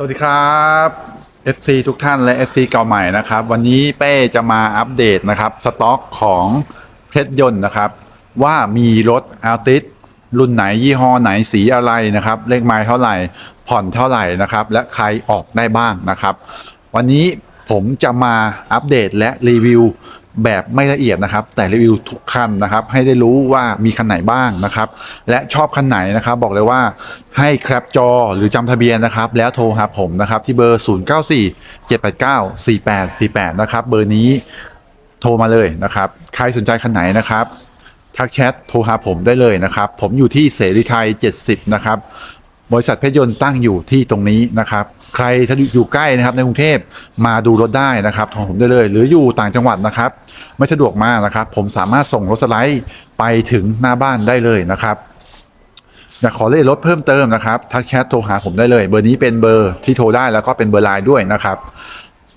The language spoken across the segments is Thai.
สวัสดีครับ FC ทุกท่านและ FC เก่าใหม่นะครับ วันนี้เป้จะมาอัปเดตนะครับ สต็อกของเพชรยนต์นะครับ ว่ามีรถอัลติสรุ่นไหนยี่ห้อไหนสีอะไรนะครับ เลขไมล์เท่าไหร่ผ่อนเท่าไหร่นะครับ และใครออกได้บ้างนะครับ วันนี้ผมจะมาอัปเดตและรีวิว แบบไม่ละเอียดนะครับ แต่รีวิวทุกคันนะครับ ให้ได้รู้ว่ามีคันไหนบ้างนะครับ และชอบคันไหนนะครับ บอกเลยว่าให้แคปจอหรือจำทะเบียนนะครับ แล้วโทรหาผมนะครับ ที่เบอร์ 094 789 4848 นะครับ เบอร์นี้โทรมาเลยนะครับ ใครสนใจคันไหนนะครับทักแชทโทรหาผมได้เลยนะครับ ผมอยู่ที่เสรีไทย 70 นะครับ บริษัทเพชรยนต์ตั้งอยู่ที่ตรงนี้นะครับ ใครถ้าอยู่ใกล้นะครับในกรุงเทพมาดูรถได้นะครับโทรผมได้เลย หรืออยู่ต่างจังหวัดนะครับ ไม่สะดวกมากนะครับ ผมสามารถส่งรถสไลด์ไปถึงหน้าบ้านได้เลยนะครับอยากขอเลขรถเพิ่มเติมนะครับทักแชทโทรหาผมได้เลย เบอร์นี้เป็นเบอร์ที่โทรได้แล้วก็เป็นเบอร์ไลน์ด้วยนะครับ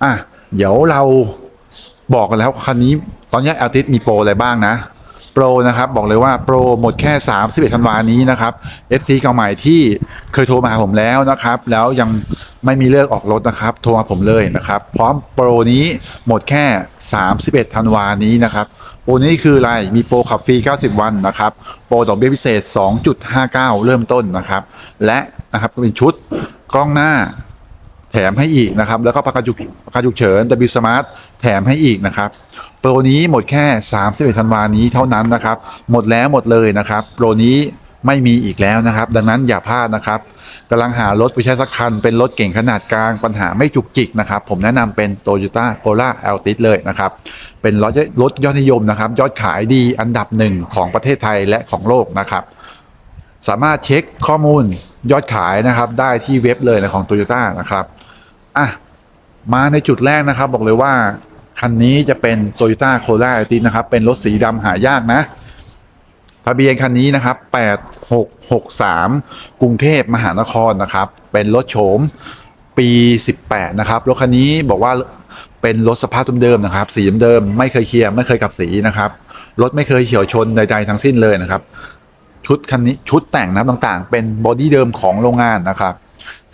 อะเดี๋ยวเราบอกกันแล้วคันนี้ตอนนี้แอลติสมีโปรอะไรบ้างนะ โปรนะครับบอกเลยว่าโปรหมดแค่ 31ธันวานี้นะครับ FC เก่าใหม่ที่เคยโทรมาหาผมแล้วนะครับ แล้วยังไม่มีเลิกออกรถนะครับ โทรมาผมเลยนะครับ พร้อมโปรนี้หมดแค่ 31ธันวานี้นะครับโปรนี้คืออะไรมีโปรขับฟรี 90 วันนะครับโปรดอกเบี้ยพิเศษ 2.59 เริ่มต้นนะครับ และนะครับเป็นชุดกล้องหน้า แถมให้อีกนะครับ แล้วก็ประกันฉุกประกันฉุกเฉิน W Smart แถมให้อีกนะครับ โปรนี้หมดแค่ 31ธันวานี้เท่านั้นนะครับ หมดแล้วหมดเลยนะครับ โปรนี้ไม่มีอีกแล้วนะครับ ดังนั้นอย่าพลาดนะครับกำลังหารถไปใช้สักคัน เป็นรถเก่งขนาดกลางปัญหาไม่จุกจิกนะครับ ผมแนะนำเป็น Toyota Corolla Altis เลยนะครับ เป็นรถรถยอดนิยมนะครับ ยอดขายดีอันดับหนึ่งของประเทศไทยและของโลกนะครับสามารถเช็คข้อมูลยอดขายนะครับได้ที่เว็บเลยนะของ Toyota นะครับ อะ มาในจุดแรกนะครับ บอกเลยว่า คันนี้จะเป็น Toyota Corolla Altis นะครับ เป็นรถสีดำหายากนะ ทะเบียนคันนี้นะครับ 8663 กรุงเทพมหานครนะครับ เป็นรถโฉมปี 18 นะครับ รถคันนี้บอกว่าเป็นรถสภาพเดิมๆนะครับ สีเดิมไม่เคยเคลียร์ไม่เคยกลับสีนะครับ รถไม่เคยเฉียวชนใดๆทั้งสิ้นเลยนะครับ ชุดคันนี้ชุดแต่งนะครับต่างๆ เป็นบอดี้เดิมของโรงงานนะครับ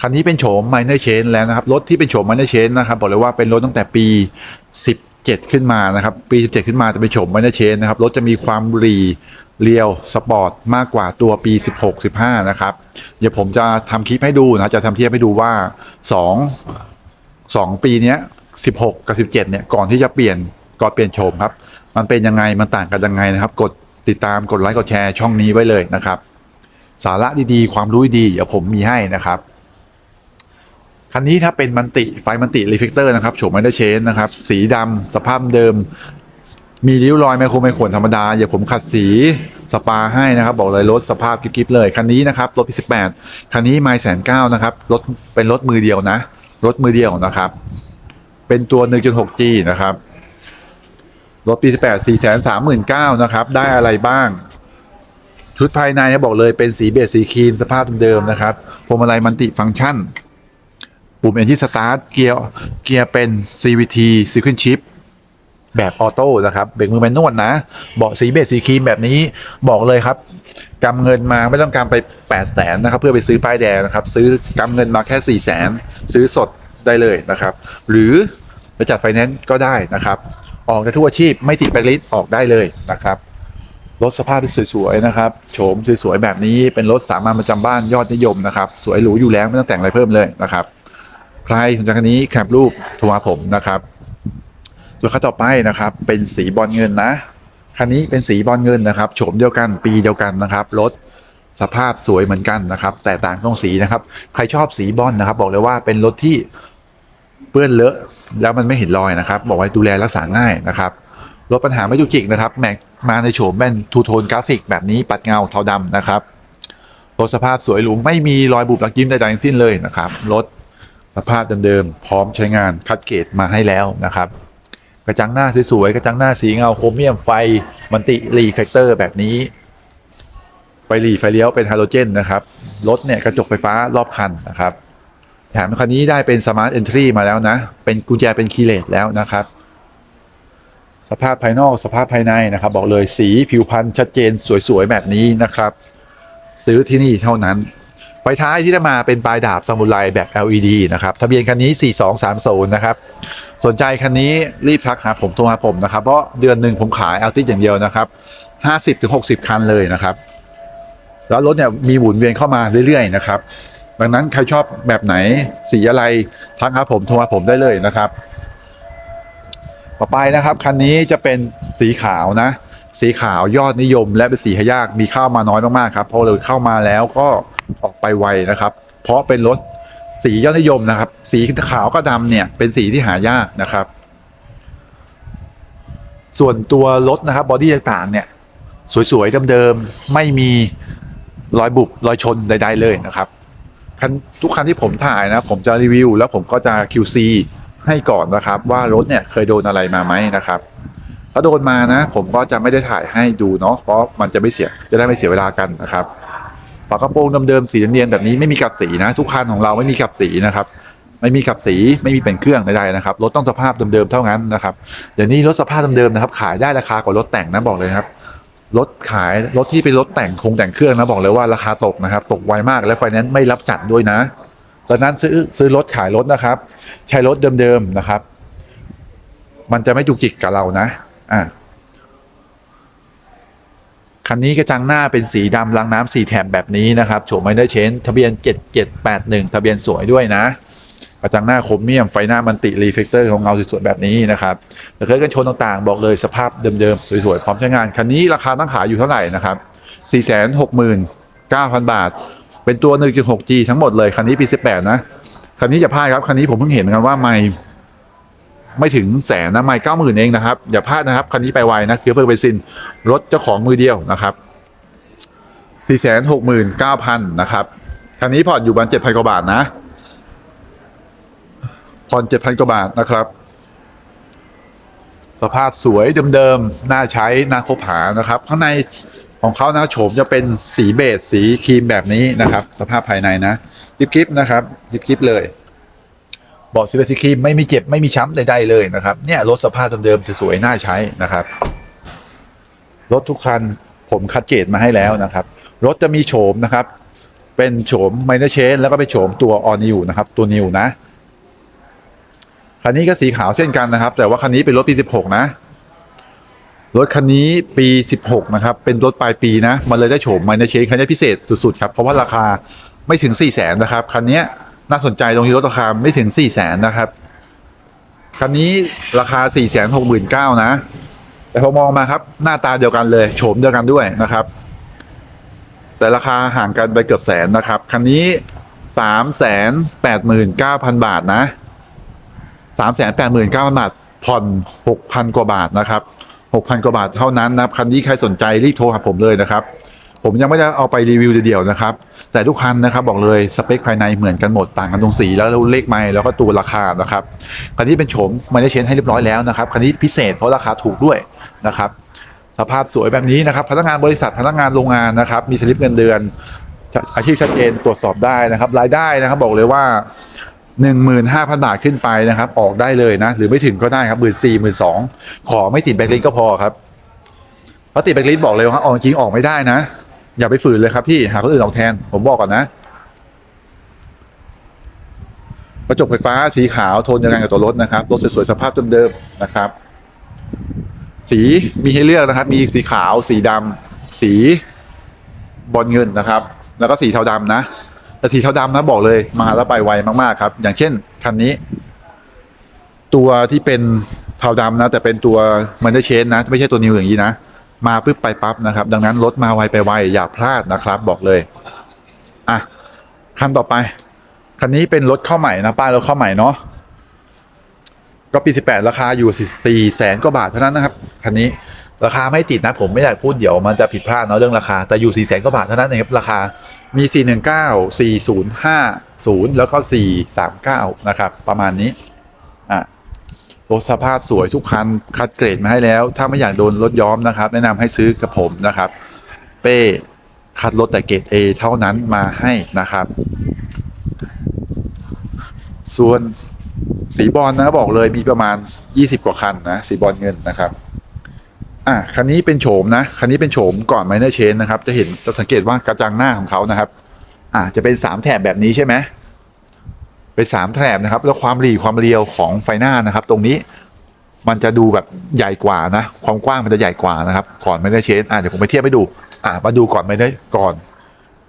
คันนี้เป็นโฉม minor change แล้วนะครับ รถที่เป็นโฉม minor change นะครับบอกเลยว่าเป็นรถตั้งแต่ปี 17 ขึ้นมานะครับ ปี 17 ขึ้นมาจะเป็นโฉม minor change นะครับ รถจะมีความรีเรียวสปอร์ตมากกว่าตัวปี 16 15 นะครับ เดี๋ยวผมจะทำคลิปให้ดูนะ จะทำเทียบให้ดูว่า 2 2 ปีนี้16 กับ 17 เนี่ย ก่อนที่จะเปลี่ยน ก่อนเปลี่ยนโฉมครับ มันเป็นยังไง มันต่างกันยังไงนะครับ กดติดตาม กดไลค์ กดแชร์ช่องนี้ไว้เลยนะครับ สาระดีๆ ความรู้ดี เดี๋ยวผมมีให้นะครับ คันนี้ถ้าเป็นมันติไฟมันติรีเฟกเตอร์นะครับโฉมไม่ได้เชนนะครับ สีดำสภาพเดิม มีริ้วรอยไมโครไมโครธรรมดาอย่าผมขัดสีสปาให้นะครับ บอกเลยรถสภาพกิ๊บๆเลย คันนี้นะครับรถปีสิบแปดคันนี้ไม่แสนเก้านะครับรถเป็นรถมือเดียวนะ รถมือเดียวนะครับ เป็นตัว 1.6G นะครับรถปี18 4 3 9 0 0 0นสามหมื่นเก้านะครับ ได้อะไรบ้าง ชุดภายในเนี่ยบอกเลยเป็นสีเบจสีครีมสภาพเดิมๆนะครับพวงมาลัยมันติฟังก์ชัน ปุ่มเอนที่สตาร์ทเกียร์เกียร์เป็น CVT Sequence Shift แบบออโต้นะครับเบรกมือแมนนวลนะ เบาะสีเบจสีครีมแบบนี้บอกเลยครับกำเงินมาไม่ต้องการไป8 0 0แสนนะครับ เพื่อไปซื้อป้ายแดงนะครับ ซื้อกำเงินมาแค่4 0 0แสนซื้อสดได้เลยนะครับ หรือไปจัดไฟแนนซ์ก็ได้นะครับ ออกได้ทุกอาชีพไม่ติดไปลิสออกได้เลยนะครับรถสภาพที่สวยๆนะครับโฉมสวยๆแบบนี้เป็นรถสามัญประจำบ้านยอดนิยมนะครับ สวยหรูอยู่แล้วไม่ต้องแต่งอะไรเพิ่มเลยนะครับ ใครสนใจคันนี้แคปรูปโทรมาผมนะครับส่วนคันต่อไปนะครับ เป็นสีบอลเงินนะคันนี้เป็นสีบอลเงินนะครับโฉมเดียวกันปีเดียวกันนะครับรถสภาพสวยเหมือนกันนะครับ แต่ต่างตรงสีนะครับ ใครชอบสีบอลนะครับ บอกเลยว่าเป็นรถที่เปื้อนเลอะแล้วมันไม่เห็นรอยนะครับ บอกว่าดูแลรักษาง่ายนะครับลดปัญหาไม่จุกจิกนะครับแม็กมาในโฉมเป็นทูโทนกราฟิกแบบนี้ปัดเงาเทาดำนะครับรถสภาพสวยหรูไม่มีรอยบุบลักยิ้มใดๆทั้งสิ้นเลยนะครับรถ สภาพเดิมๆพร้อมใช้งานคัดเกรดมาให้แล้วนะครับ กระจังหน้าสวยๆกระจังหน้าสีเงาโครเมียมไฟมันติรีเฟกเตอร์แบบนี้ ไฟหลีไฟเลี้ยวเป็นฮาโลเจนนะครับรถเนี่ยกระจกไฟฟ้ารอบคันนะครับแถมคันนี้ได้เป็นสมาร์ทเอนทรีมาแล้วนะ เป็นกุญแจเป็นคีย์เลสแล้วนะครับ สภาพภายนอกสภาพภายในนะครับ บอกเลยสีผิวพรรณชัดเจนสวยๆแบบนี้นะครับ ซื้อที่นี่เท่านั้น ฟไฟท้ายที่ได้มาเป็นปลายดาบซามูไรแบบ LED นะครับ ทะเบียนคันนี้ 4230 นะครับ สนใจคันนี้รีบทักหาผมโทรหาผมนะครับ เพราะเดือนหนึ่งผมขายเอาติอย่างเดียวนะครับ 50-60 คันเลยนะครับ แล้วรถเนี่ยมีหมุนเวียนเข้ามาเรื่อยๆนะครับ ดังนั้นใครชอบแบบไหนสีอะไรทักหาผมโทรหาผมได้เลยนะครับ ต่อไปนะครับคันนี้จะเป็นสีขาวนะ สีขาวยอดนิยม และเป็นสีหายากมีเข้ามาน้อยมากๆครับเพราะเลยเข้ามาแล้วก็ออกไปไวนะครับ เพราะเป็นรถสียอดนิยมนะครับ สีขาวก็ดำเนี่ยเป็นสีที่หายากนะครับ ส่วนตัวรถนะครับบอดี้ต่างๆเนี่ยสวยๆเดิมๆไม่มีรอยบุบรอยชนใด ๆ เลยนะครับคันทุกคันที่ผมถ่ายนะ ผมจะรีวิว แล้วผมก็จะ QC ให้ก่อนนะครับ ว่ารถเนี่ยเคยโดนอะไรมาไหมนะครับ ถ้าโดนมานะ ผมก็จะไม่ได้ถ่ายให้ดูเนาะเพราะมันจะไม่เสียจะได้ไม่เสียเวลากันนะครับฝากระโปรงเดิมๆสีเนียนๆแบบนี้ไม่มีกับสีนะ ทุกคันของเราไม่มีกับสีนะครับไม่มีกับสีไม่มีเป็นเครื่องใดๆนะครับรถต้องสภาพเดิมๆเท่านั้นนะครับเดี๋ยวนี้รถสภาพเดิมๆนะครับ ขายได้ราคากว่ารถแต่งนะบอกเลยครับรถขายรถที่เป็นรถแต่งคงแต่งเครื่องนะบอกเลยว่าราคาตกนะครับ ตกไวมากและไฟแนนซ์ไม่รับจัดด้วยนะดังนั้นซื้อซื้อรถขายรถนะครับ ใช้รถเดิมๆนะครับ มันจะไม่จุกจิกกับเรานะ อ่าคันนี้กระจังหน้าเป็นสีดำรางน้ำสีแถบแบบนี้นะครับโฉมไม่ได้เชนทะเบียน 7781 ทะเบียนสวยด้วยนะ กระจังหน้าโครเมียมไฟหน้ามันติรีเฟกเตอร์ของเงาสวยๆแบบนี้นะครับแต่เครื่องกันชนต่างๆ บอกเลยสภาพเดิมๆ สวยๆ พร้อมใช้งาน คันนี้ราคาตั้งขายอยู่เท่าไหร่นะครับ 469,000 บาท เป็นตัว 1.6G ทั้งหมดเลย คันนี้ปี 18 นะ คันนี้จะพลาดครับ คันนี้ผมเพิ่งเห็นเหมือนกันว่าไม่ ไม่ถึงแสนนะไม่เก้าหมื่นเองนะครับ อย่าพลาดนะครับ คันนี้ไปไวนะคือเพิ่งเบนซินรถเจ้าของมือเดียวนะครับสี่แสนหกหมื่นเก้าพันนะครับ คันนี้ผ่อนอยู่ประมาณเจ็ดพันกว่าบาทนะผ่อนเจ็ดพันกว่าบาทนะครับ สภาพสวยเดิมๆน่าใช้น่าคบหานะครับ ข้างในของเขานะโฉมจะเป็นสีเบจสีครีมแบบนี้นะครับ สภาพภายในนะยิบกิฟนะครับยิบกิฟเลย บาะสีเบจสีครีมไม่มีเจ็บไม่มีช้ำใดๆเลยนะครับเนี่ยรถสภาพเดิมๆสวยๆน่าใช้นะครับ รถทุกคันผมคัดเกรดมาให้แล้วนะครับ รถจะมีโฉมนะครับ เป็นโฉมไมเนอร์เชนแล้วก็เป็นโฉมตัวออนิวนะครับ ตัวนิวนะคันนี้ก็สีขาวเช่นกันนะครับ แต่ว่าคันนี้เป็นรถปี 16 นะ รถคันนี้ปี 16 นะครับ เป็นรถปลายปีนะ มันเลยได้โฉมไมเนอร์เชนคันนี้พิเศษสุดๆครับ เพราะว่าราคาไม่ถึง 4 0 0แสนนะครับ คันนี้ น่าสนใจตรงที่รถราคาไม่ถึง4 0 0แสนนะครับคันนี้ราคา4 6 9 0 0 0นะ แต่พอมองมาครับ หน้าตาเดียวกันเลย โฉมเดียวกันด้วยนะครับ แต่ราคาห่างกันไปเกือบแสนนะครับ คันนี้สามแสนแปดหมื่นเก้าพันบาทนะสามแสนแปดหมื่นเก้าพันบาท ผ่อนหกพันกว่าบาทนะครับหกพันกว่าบาทเท่านั้นนะครับ คันนี้ใครสนใจรีบโทรหาผมเลยนะครับ ผมยังไม่ได้เอาไปรีวิวเดียวๆนะครับ แต่ทุกคันนะครับบอกเลยสเปคภายในเหมือนกันหมดต่างกันตรงสีแล้วเลขไม้แล้วก็ตัวราคานะครับคันนี้เป็นโฉมไม่ได้เชนให้เรียบร้อยแล้วนะครับคันนี้พิเศษเพราะราคาถูกด้วยนะครับสภาพสวยแบบนี้นะครับพนักงานบริษัทพนักงานโรงงานนะครับมีสลิปเงินเดือนอาชีพชัดเจนตรวจสอบได้นะครับ รายได้นะครับบอกเลยว่า 15,000 บาทขึ้นไปนะครับ ออกได้เลยนะ หรือไม่ถึงก็ได้ครับหมื่นสี่หมื่นสองขอไม่ติดแบงค์ลิสก็พอครับเพราะติดแบงค์ลิสบอกเลยว่าออกจริงออกไม่ได้นะ อย่าไปฝืนเลยครับพี่หาคนอื่นออกแทน ผมบอกก่อนนะ กระจกไฟฟ้าสีขาวโทนเดียวกันกับตัวรถนะครับ รถสวยๆสภาพเดิมๆนะครับ สีมีให้เลือกนะครับ มีสีขาว สีดำสีบอลเงินนะครับ แล้วก็สีเทาดำนะแต่สีเทาดำนะบอกเลยมาแล้วไปไวมากๆครับ อย่างเช่นคันนี้ ตัวที่เป็นเทาดำนะ แต่เป็นตัวมันได้เชนนะ ไม่ใช่ตัวนิวอย่างนี้นะ มาปุ๊บไปปั๊บนะครับ ดังนั้นรถมาไวไปไวอย่าพลาดนะครับ บอกเลยอะคันต่อไป คันนี้เป็นรถเข้าใหม่นะป้ายรถเข้าใหม่เนาะก็ปี 18 ราคาอยู่ 4 แสนกว่าบาทเท่านั้นนะครับ คันนี้ราคาไม่ติดนะผมไม่อยากพูดเดี๋ยวมันจะผิดพลาดเนาะเรื่องราคาแต่อยู่ 4 แสนกว่าบาทเท่านั้นเองครับราคามี 419 4050 แล้วก็ 439 นะครับ ประมาณนี้ รถสภาพสวยทุกคันคัดเกรดมาให้แล้ว ถ้าไม่อยากโดนรถย้อมนะครับ แนะนำให้ซื้อกับผมนะครับ เป้คัดรถแต่เกรด A เท่านั้นมาให้นะครับ ส่วนสีบอลนะบอกเลยมีประมาณ 20 กว่าคันนะ สีบอลเงินนะครับอะคันนี้เป็นโฉมนะ คันนี้เป็นโฉมก่อนไมเนอร์เชนนะครับ จะเห็นจะสังเกตว่ากระจังหน้าของเขานะครับ อ่าจะเป็นสามแถบแบบนี้ใช่ไหม เป็นสามแถบนะครับ แล้วความหลีความเรียวของไฟหน้านะครับ ตรงนี้มันจะดูแบบใหญ่กว่านะ ความกว้างมันจะใหญ่กว่านะครับ ก่อนไม่ได้เชนอ่าเดี๋ยวผมไปเทียบให้ดู อ่ามาดูก่อนไม่ได้ก่อน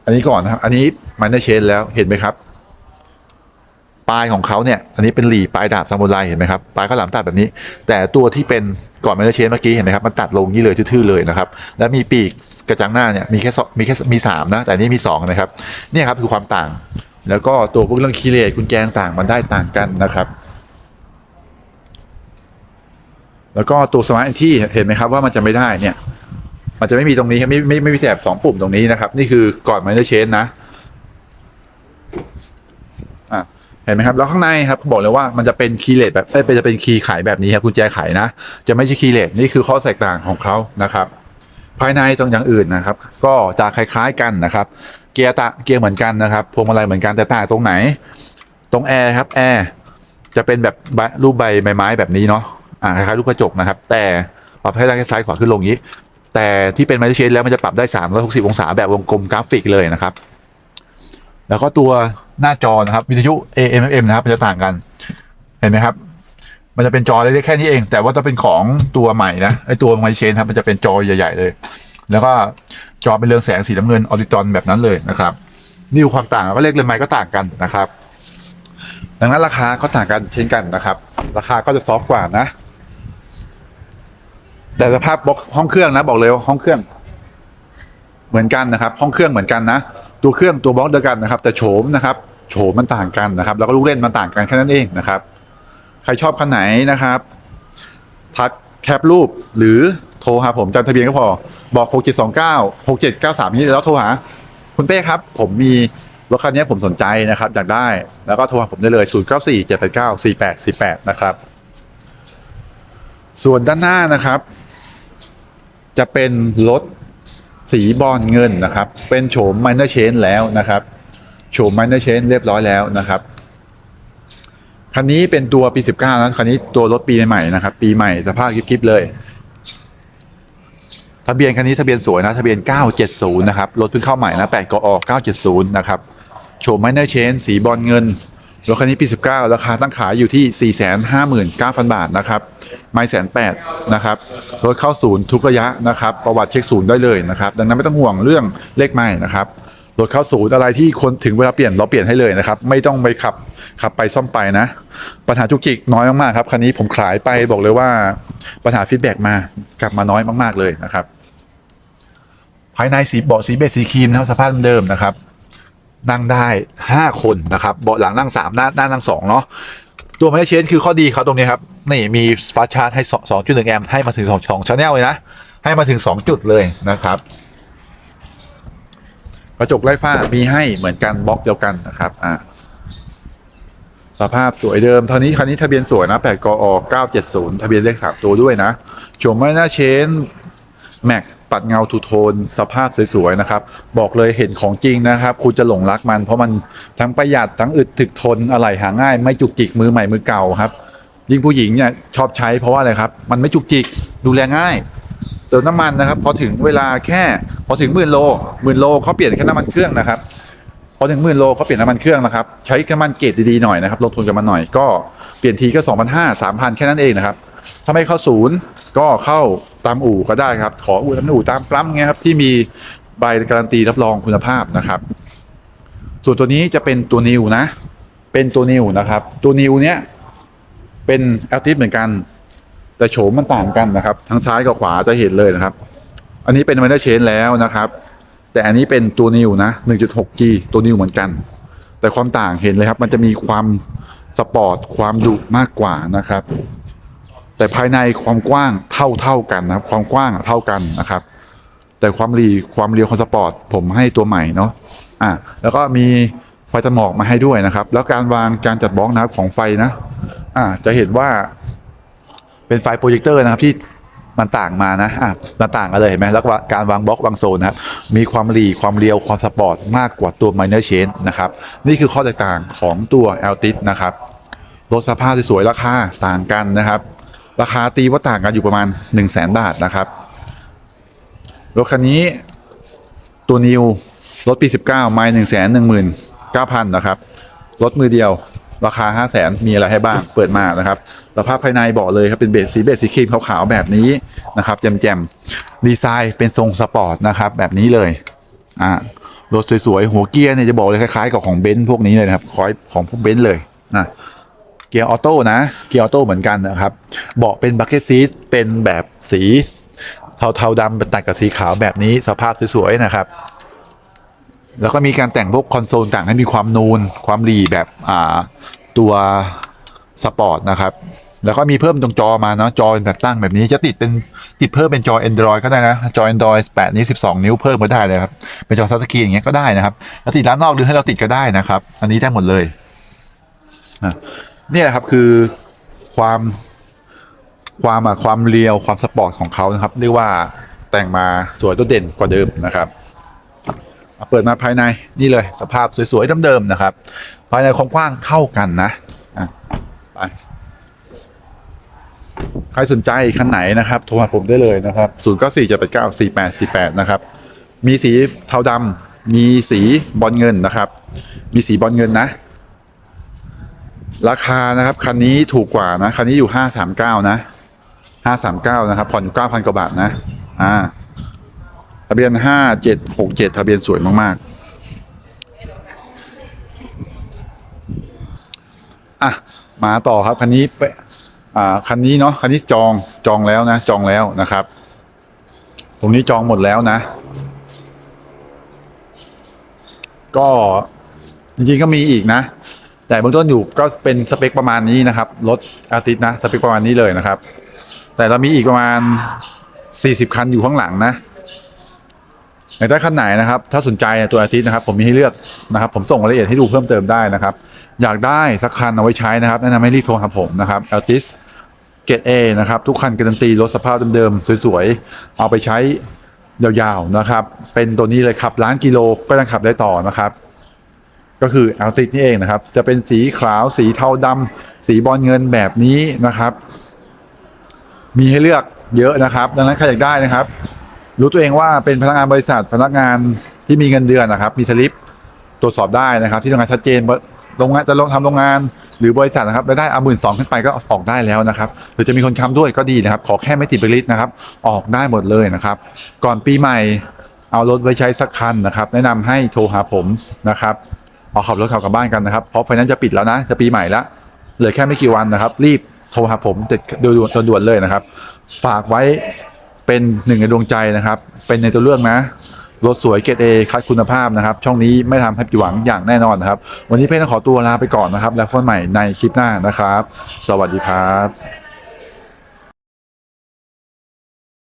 อันนี้ก่อนนะครับ อันนี้มันได้เชนแล้วเห็นไหมครับ ปลายของเขาเนี่ย อันนี้เป็นหลีปลายดาบซามูไรเห็นไหมครับปลายข้าวหลามตัดแบบนี้ แต่ตัวที่เป็นก่อนไม่ได้เชนเมื่อกี้เห็นไหมครับมันตัดลงนี่เลยทื่อๆเลยนะครับ แล้วมีปีกกระจังหน้าเนี่ยมีแค่มีแค่มีสามนะแต่อันนี่มีสองนะครับ เนี่ยครับคือความต่าง แล้วก็ตัวพวกเรื่องคีเลตกุญแจต่างมันได้ต่างกันนะครับ แล้วก็ตัวสมาร์ทที่เห็นไหมครับว่ามันจะไม่ได้เนี่ย มันจะไม่มีตรงนี้ครับไม่ไม่ไม่มีแถบสองปุ่มตรงนี้นะครับ นี่คือก่อนม่ได้เชนนะอะเห็นไหมครับแล้วข้างในครับบอกเลยว่ามันจะเป็นคีย์เลสแบบเอ้ยเป็นจะเป็นคีย์ขายแบบนี้ครับกุญแจไขนะ จะไม่ใช่คีย์เลสนี่คือข้อแตกต่างของเขานะครับ ภายในตรงอย่างอื่นนะครับ ก็จะคล้ายๆกันนะครับ กียร์ตะเกียร์เหมือนกันนะครับพวงมาลัยเหมือนกันแต่ต่างตรงไหน ตรงแอร์ครับแอร์จะเป็นแบบรูปใบไม้ไม้แบบนี้เนาะอ่าคล้ายๆลูกกระจกนะครับ แต่ปรับให้ได้แค่ซ้ายขวาขึ้นลงอย่างนี้ แต่ที่เป็นไมค์เชนแล้วมันจะปรับได้ 360 องศาแบบวงกลมกราฟิกเลยนะครับ แล้วก็ตัวหน้าจอนะครับวิทยุ AM FM นะครับมันจะต่างกัน เห็นไหมครับ มันจะเป็นจอเล็กๆแค่นี้เอง แต่ว่าจะเป็นของตัวใหม่นะไอตัวไมค์เชนครับมันจะเป็นจอใหญ่ ๆ เลย แล้วก็จอเป็นเรืองแสงสีน้ำเงินออริจอนแบบนั้นเลยนะครับนี่คือความต่างก็เล็กเลยไหมก็ต่างกันนะครับ ดังนั้นราคาก็ต่างกันเช่นกันนะครับ ราคาก็จะซอฟกว่านะ แต่สภาพบล็อกห้องเครื่องนะ บอกเลยว่าห้องเครื่อง เหมือนกันนะครับ ห้องเครื่องเหมือนกันนะตัวเครื่องตัวบล็อกเดียวกันนะครับ แต่โฉมนะครับโฉมมันต่างกันนะครับ แล้วก็ลูกเล่นมันต่างกันแค่นั้นเองนะครับ ใครชอบคันไหนนะครับ ทัก คปรูปหรือโทรหาผมจำทะเบียนก็พอ บอก 6729 6793 นี้แล้วโทรหา คุณเป้ครับ ผมมีรถคันนี้ผมสนใจนะครับ อยากได้แล้วก็โทรหาผมได้เลย 094 789 4848 นะครับ ส่วนด้านหน้านะครับ จะเป็นรถสีบอลเงินนะครับ เป็นโฉม minor change แล้วนะครับ โฉม minor change เรียบร้อยแล้วนะครับ คันนี้เป็นตัวปี 19นะคันนี้ตัวรถปีใหม่นะครับ ปีใหม่สภาพคลิปๆเลย ทะเบียนคันนี้ทะเบียนสวยนะ ทะเบียน 970 นะครับ รถเพิ่งเข้าใหม่นะ8กอ970 นะครับโฉม minor change สีบอลเงินรถคันนี้ปี 19 ราคาตั้งขายอยู่ที่ 459,000 บาทนะครับ ไม่แสนแปดนะครับ รถเข้าศูนย์ทุกระยะนะครับ ประวัติเช็คศูนย์ได้เลยนะครับ ดังนั้นไม่ต้องห่วงเรื่องเลขไม่นะครับ รถเข้าศูนย์อะไรที่คนถึงเวลาเปลี่ยนเราเปลี่ยนให้เลยนะครับ ไม่ต้องไปขับขับไปซ่อมไปนะ ปัญหาจุกจิกน้อยมากๆครับคันนี้ผมขายไปบอกเลยว่าปัญหาฟีดแบ็กมากลับมาน้อยมากๆเลยนะครับ ภายในสีเบาะสีเบจสีครีมนะครับสภาพเดิมนะครับ นั่งได้ 5 คนนะครับเบาะหลังนั่ง3หน้าหน้านั่ง2เนาะตัวไมันเชนคือข้อดีเขาตรงนี้ครับนี่มีฟาสชาร์จให้2.1แอมป์ให้มาถึง2 2ชแนลเลยนะให้มาถึง 2 จุดเลยนะครับ กระจกไร้ฝ้ามีให้เหมือนกันบล็อกเดียวกันนะครับอ่าสภาพสวยเดิมเท่านี้คันนี้ทะเบียนสวยนะ8กอ970 ทะเบียนเลข3ตัวด้วยนะโฉมไม่น่าเชนแม็กปัดเงาทูโทน สภาพสวยๆนะครับ บอกเลยเห็นของจริงนะครับ คุณจะหลงรักมัน เพราะมันทั้งประหยัดทั้งอึดถึกทนอะไรหาง่าย ไม่จุกจิกมือใหม่มือเก่าครับ ยิ่งผู้หญิงเนี่ยชอบใช้เพราะว่าอะไรครับ มันไม่จุกจิกดูแลง่าย เติมน้ำมันนะครับ พอถึงเวลาแค่ พอถึงหมื่นโลหมื่นโลเขาเปลี่ยนแค่น้ำมันเครื่องนะครับพอถึงหมื่นโลเขาเปลี่ยนน้ำมันเครื่องนะครับใช้น้ำมันเกรดดีๆหน่อยนะครับลงทุนกันมาหน่อยก็เปลี่ยนทีก็2 5 0 0 3,000 แค่นั้นเองนะครับถ้าไม่เข้าศูนย์ก็เข้าตามอู่ก็ได้ครับ ขออู่ตามอู่ตามปั๊มเงี้ยครับที่มีใบการันตีรับรองคุณภาพนะครับ ส่วนตัวนี้จะเป็นตัวนิวนะ เป็นตัวนิวนะครับ ตัวนิวเนี้ยเป็นแอลติฟเหมือนกัน แต่โฉมมันต่างกันนะครับ ทั้งซ้ายกับขวาจะเห็นเลยนะครับ อันนี้เป็นไมเนอร์เชนแล้วนะครับ แต่อันนี้เป็นตัวนิวนะ 1.6G ตัวนิวเหมือนกัน แต่ความต่างเห็นเลยครับ มันจะมีความสปอร์ตความดุมากกว่านะครับ แต่ภายในความกว้างเท่าเท่ากันนะครับ ความกว้างเท่ากันนะครับ แต่ความรีความเรียวของสปอร์ตผมให้ตัวใหม่เนาะอะแล้วก็มีไฟตัดหมอกมาให้ด้วยนะครับ แล้วการวางการจัดบล็อกนะครับของไฟนะ อะจะเห็นว่าเป็นไฟโปรเจคเตอร์นะครับที่ มันต่างมานะอะมันต่างกันเลยเห็นไหมแล้วก็การวางบล็อกวางโซนนะครับมีความรีความเรียวความสปอร์ตมากกว่าตัว minor change นะครับนี่คือข้อแตกต่างของตัว Altis นะครับรถสภาพสวยๆราคาต่างกันนะครับ ราคาตีว่าต่างกันอยู่ประมาณ 1 0 0 0 0แบาทนะครับรถคันนี้ตัวนิวรถปี 19 ไมล์หนึ่งแสนหนึ่งหมื่นเก้าพันนะครับ รถมือเดียว ราคา 5 0 0แสนมีอะไรให้บ้างเปิดมานะครับสภาพภายในบอกเลยครับเป็นเบสสีเบสสีครีมขาวๆแบบนี้นะครับแจ่มๆดีไซน์เป็นทรงสปอร์ตนะครับแบบนี้เลยอ่ารถสวยๆ หัวเกียร์เนี่ยจะบอกเลยคล้ายๆกับของเบนซ์พวกนี้เลยนะครับคล้ายของพวกเบนซ์เลยนะเกียร์ออโต้นะเกียร์ออโต้เหมือนกันนะครับเบาะเป็นบักเก็ตซีทเป็นแบบสีเทาๆดำเป็นตัดกับสีขาวแบบนี้สภาพสวยๆนะครับ แล้วก็มีการแต่งพวกคอนโซลต่างให้มีความนูน ความรีแบบอ่าตัวสปอร์ตนะครับ แล้วก็มีเพิ่มตรงจอมาเนาะจอเป็นแบบตั้งแบบนี้จะติดเป็นติดเพิ่มเป็นจอ Android ก็ได้นะ จอ Android 8นี้12 นิ้วเพิ่มก็ได้เลยครับ เป็นจอซัสกีอย่างเงี้ยก็ได้นะครับแล้วติดร้านนอกหรือให้เราติดก็ได้นะครับ อันนี้ได้หมดเลยอะเนี่ยแหละครับคือความความความเรียวความสปอร์ตของเขานะครับเรียกว่าแต่งมาสวยโดดเด่นกว่าเดิมนะครับ เปิดมาภายในนี่เลยสภาพสวยๆเดิมๆนะครับ ภายในความกว้างเท่ากันนะไปใครสนใจคันไหนนะครับโทรหาผมได้เลยนะครับ0 9 4 7 8 9 4 8 4 8นะครับ มีสีเทาดำมีสีบอลเงินนะครับ มีสีบอลเงินนะ ราคานะครับคันนี้ถูกกว่านะคันนี้อยู่ 539 นะ 539 นะครับผ่อนอยู่9,000กว่าบาทนะ อ่า ทะเบียนห้าเจ็ดหกเจ็ดทะเบียนสวยมากๆ อะ มาต่อครับ คันนี้ไปอ่าคันนี้เนาะคันนี้จองจองแล้วนะ จองแล้วนะครับ ตรงนี้จองหมดแล้วนะ ก็จริงๆก็มีอีกนะ แต่เบื้องต้นอยู่ก็เป็นสเปคประมาณนี้นะครับรถอาทิตย์นะ สเปคประมาณนี้เลยนะครับ แต่เรามีอีกประมาณ 40 คันอยู่ข้างหลังนะ อยากได้คันไหนนะครับถ้าสนใจตัวอาทิตย์นะครับผมมีให้เลือกนะครับผมส่งรายละเอียดให้ดูเพิ่มเติมได้นะครับอยากได้สักคันเอาไว้ใช้นะครับแนะนำให้รีบโทรหาผมนะครับอาทิตย์เกตเอนะครับทุกคันการันตีรถสภาพเดิมๆสวยๆเอาไปใช้ยาวๆนะครับ เป็นตัวนี้เลยขับล้านกิโลก็ยังขับได้ต่อนะครับ ก็คืออัลตินี่เองนะครับ จะเป็นสีขาวสีเทาดำสีบอลเงินแบบนี้นะครับ มีให้เลือกเยอะนะครับ ดังนั้นใครอยากได้นะครับ รู้ตัวเองว่าเป็นพนักงานบริษัทพนักงานที่มีเงินเดือนนะครับ มีสลิปตรวจสอบได้นะครับ ที่ทำงงานชัดเจนโรงงานจะลงทำโรงงานหรือบริษัทนะครับรายได้เอาหมื่นสองขึ้นไปก็ออกได้แล้วนะครับหรือจะมีคนค้ำด้วยก็ดีนะครับ ขอแค่ไม่ติดบริษนะครับ ออกได้หมดเลยนะครับ ก่อนปีใหม่เอารถไว้ใช้สักคันนะครับ แนะนำให้โทรหาผมนะครับเอาขับรถขับกลับบ้านกันนะครับเพราะไฟนั้นจะปิดแล้วนะจะปีใหม่ล้วเหลือแค่ไม่กี่วันนะครับ รีบโทรหาผมเด็ดด่วนๆด่วนๆเลยนะครับ ฝากไว้ เป็นหนึ่งในดวงใจนะครับ เป็นในตัวเลือกนะรถสวยเกรดเอคัดคุณภาพนะครับ ช่องนี้ไม่ทำให้ผิดหวังอย่างแน่นอนนะครับ วันนี้เพ่ต้องขอตัวลาไปก่อนนะครับ แล้วพบใหม่ในคลิปหน้านะครับ สวัสดีครับ